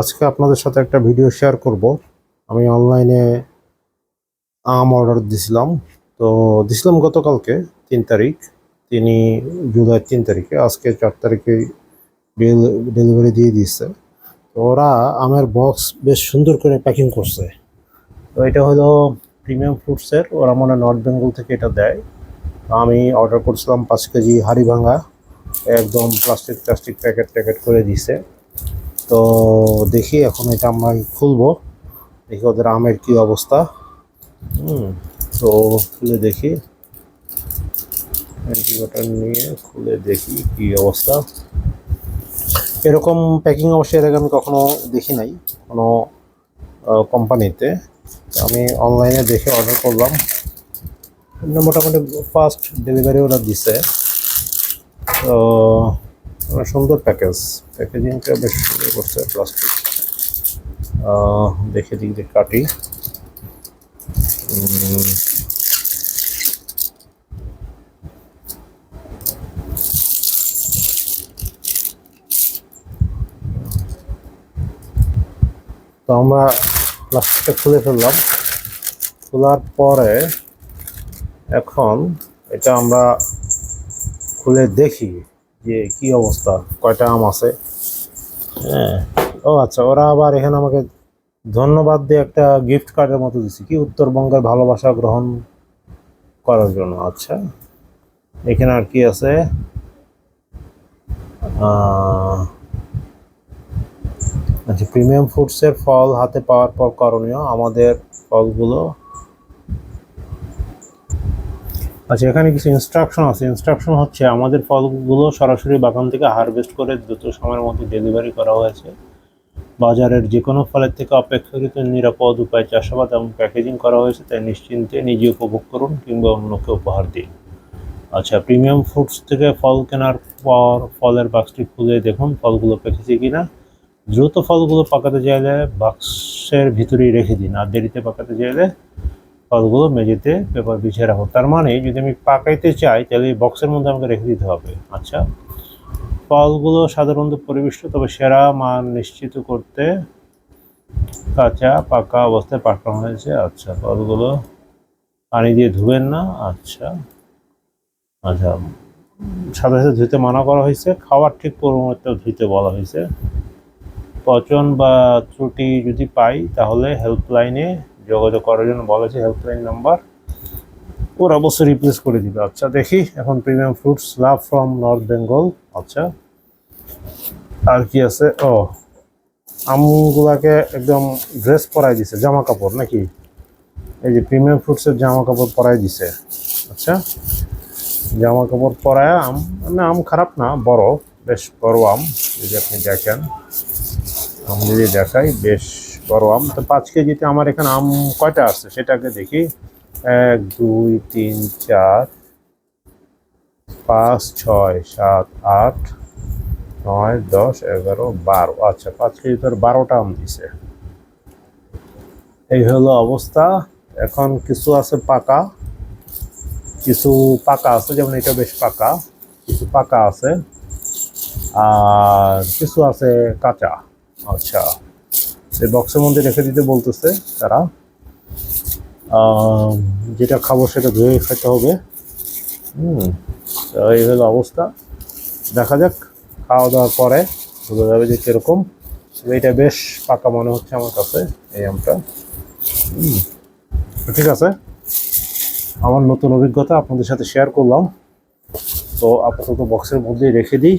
আজকে আপনাদের সাথে একটা ভিডিও শেয়ার করব। আমি অনলাইনে আম অর্ডার দিছিলাম। তো দিছিলাম গতকালকে, তিন তারিখ। তিনি জুলাই তিন তারিখে, আজকে চার তারিখে ডেলিভারি দিয়ে দিচ্ছে তো ওরা আমের বক্স বেশ সুন্দর করে প্যাকিং করছে। তো এটা হলো প্রিমিয়াম ফ্রুটসের ওরা মনে হয় নর্থ বেঙ্গল থেকে এটা দেয়। আমি অর্ডার করছিলাম পাঁচ কেজি হাড়ি ভাঙা একদম প্লাস্টিক প্লাস্টিক প্যাকেট প্যাকেট করে দিছে তো দেখি এখন এটা আমরা খুলবো। দেখি ওদের আমের কি অবস্থা। হুম। তো খুলে দেখি। ভেন্টিলেটর নিয়ে খুলে দেখি কি অবস্থা। এরকম প্যাকিং অবশ্যই এর আগে আমি কখনো দেখি নাই কোনো কোম্পানিতে আমি অনলাইনে দেখে অর্ডার করলাম। মোটামুটি ফার্স্ট ডেলিভারি ওরা দিছে। তো সুন্দর প্যাকেজ। প্যাকেজিংটা বেশ সুন্দর করছে প্লাস্টিক দেখে দিক দিয়ে কাটি তো আমরা প্লাস্টিকটা খুলে ফেললাম। খোলার পরে এখন এটা আমরা খুলে দেখি। যে কি অবস্থা? কয়টা আম আছে? হ্যাঁ। ও আচ্ছা ওরা আবার এখানে আমাকে ধন্যবাদ দিয়ে একটা গিফট কার্ডের মতো দিচ্ছে কি উত্তরবঙ্গের ভালোবাসা গ্রহণ করার জন্য? আচ্ছা। এখানে আর কি আছে? আচ্ছা প্রিমিয়াম ফুডসের ফল হাতে পাওয়ার পর করণীয়। আমাদের ফলগুলো আচ্ছা এখানে কিছু ইনস্ট্রাকশন আছে। ইনস্ট্রাকশন হচ্ছে আমাদের ফলগুলো সরাসরি বাগান থেকে হারভেস্ট করে দ্রুত সময়ের মধ্যে ডেলিভারি করা হয়েছে। বাজারের যে কোনো ফলের থেকে অপেক্ষাকৃত নিরাপদ উপায়ে চাষাবাদ এবং প্যাকেজিং করা হয়েছে, তাই নিশ্চিন্তে নিজে উপভোগ করুন কিংবা অন্যকে উপহার দিন। আচ্ছা প্রিমিয়াম ফুডস থেকে ফল কেনার পর ফলের বাক্সটি খুলে দেখুন, ফলগুলো পেকেছে কিনা। দ্রুত ফলগুলো পাকাতে চাইলে বাক্সের ভিতরেই রেখে দিন, আর দেরিতে পাকাতে চাইলে ফলগুলো মেঝেতে পেপার বিছিয়ে রাখো। তার মানে যদি আমি পাকাইতে চাই, তাহলে এই বক্সের মধ্যে আমাকে রেখে দিতে হবে। আচ্ছা। ফলগুলো সাধারণত পরিবেষ্ট, তবে সেরা মান নিশ্চিত করতে কাঁচা, পাকা অবস্থায় পাকানো হয়েছে। আচ্ছা ফলগুলো পানি দিয়ে ধুবেন না। আচ্ছা। আচ্ছা সাথে সাথে ধুতে মানা করা হয়েছে। খাওয়ার ঠিক পরিমাণটা ধুতে বলা হয়েছে। পচন বা ত্রুটি যদি পাই, তাহলে হেল্পলাইনে যোগাযোগ করার জন্য বলেছে হেল্পলাইন নাম্বার ওরা অবশ্যই রিপ্লেস করে দিবে। আচ্ছা দেখি। এখন premium fruits love from north Bengal আচ্ছা। আর কি আছে? ও, আমগুলাকে একদম ড্রেস পরাই দিছে, জামা কাপড় নাকি? এই যে প্রিমিয়াম ফ্রুটসের জামা কাপড় পরাই দিছে। আচ্ছা। জামা কাপড় পরায় আম মানে আম খারাপ না, বড়, বেশ বড় আম, যদি আপনি দেখেন। আম যদি দেখাই, বেশ বড় আম। তো পাঁচ কেজিতে আমার এখানে আম কয়টা আছে সেটাকে দেখি। এক, দুই, তিন, চার, পাঁচ, ছয়, সাত, আট, নয়, দশ, এগারো, বারো। আচ্ছা পাঁচ কেজি তোর বারোটা আম দিছে। এই হলো অবস্থা। এখন কিছু আছে পাকা। কিছু পাকা আছে, যেমন এটা বেশ পাকা। কিছু পাকা আছে। আর কিছু আছে কাঁচা। আচ্ছা। এই বক্সের মধ্যে রেখে দিতে বলতেছে তারা। যেটা খাব সেটা ধুয়ে খেতে হবে। হুম এই হলো অবস্থা। দেখা যাক খাওয়া দাওয়ার পরে বোঝা যাবে যে কীরকম। এটা বেশ পাকা মনে হচ্ছে আমার কাছে, এই আমটা। ঠিক আছে। আমার নতুন অভিজ্ঞতা আপনাদের সাথে শেয়ার করলাম। তো আপাতত বক্সের মধ্যেই রেখে দিই।